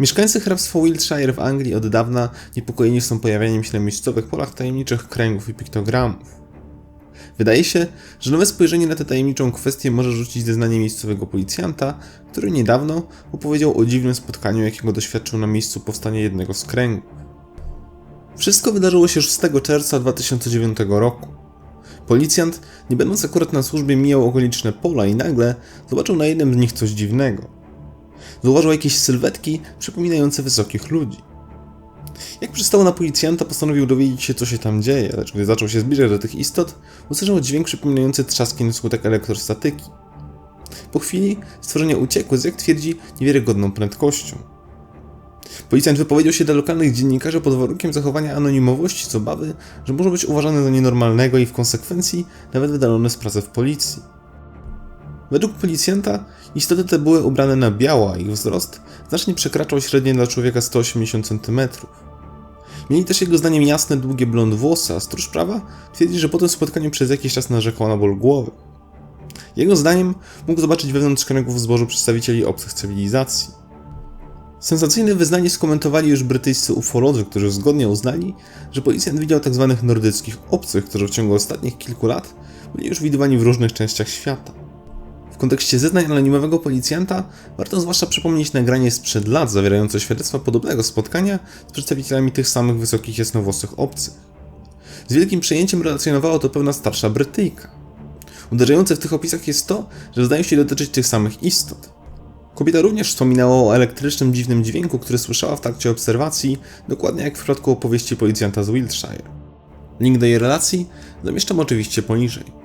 Mieszkańcy hrabstwa Wiltshire w Anglii od dawna niepokojeni są pojawianiem się na miejscowych polach tajemniczych kręgów i piktogramów. Wydaje się, że nowe spojrzenie na tę tajemniczą kwestię może rzucić zeznanie miejscowego policjanta, który niedawno opowiedział o dziwnym spotkaniu, jakiego doświadczył na miejscu powstania jednego z kręgów. Wszystko wydarzyło się 6 czerwca 2009 roku. Policjant, nie będąc akurat na służbie, mijał okoliczne pola i nagle zobaczył na jednym z nich coś dziwnego. Zauważył jakieś sylwetki przypominające wysokich ludzi. Jak przystało na policjanta, postanowił dowiedzieć się, co się tam dzieje, lecz gdy zaczął się zbliżać do tych istot, usłyszał dźwięk przypominający trzaski na skutek elektrostatyki. Po chwili stworzenia uciekły z, jak twierdzi, niewiarygodną prędkością. Policjant wypowiedział się dla lokalnych dziennikarzy pod warunkiem zachowania anonimowości z obawy, że może być uważany za nienormalnego i w konsekwencji nawet wydalony z pracy w policji. Według policjanta istoty te były ubrane na biało, a ich wzrost znacznie przekraczał średnie dla człowieka 180 cm. Mieli też jego zdaniem jasne, długie blond włosy, a stróż prawa twierdzi, że po tym spotkaniu przez jakiś czas narzekał na ból głowy. Jego zdaniem mógł zobaczyć wewnątrz kręgów zbożu przedstawicieli obcych cywilizacji. Sensacyjne wyznanie skomentowali już brytyjscy ufolodzy, którzy zgodnie uznali, że policjant widział tzw. nordyckich obcych, którzy w ciągu ostatnich kilku lat byli już widywani w różnych częściach świata. Kontekście zeznań anonimowego policjanta warto zwłaszcza przypomnieć nagranie sprzed lat zawierające świadectwa podobnego spotkania z przedstawicielami tych samych wysokich jasnowłosych obcych. Z wielkim przejęciem relacjonowała to pewna starsza Brytyjka. Uderzające w tych opisach jest to, że zdają się dotyczyć tych samych istot. Kobieta również wspominała o elektrycznym dziwnym dźwięku, który słyszała w trakcie obserwacji, dokładnie jak w przypadku opowieści policjanta z Wiltshire. Link do jej relacji zamieszczam oczywiście poniżej.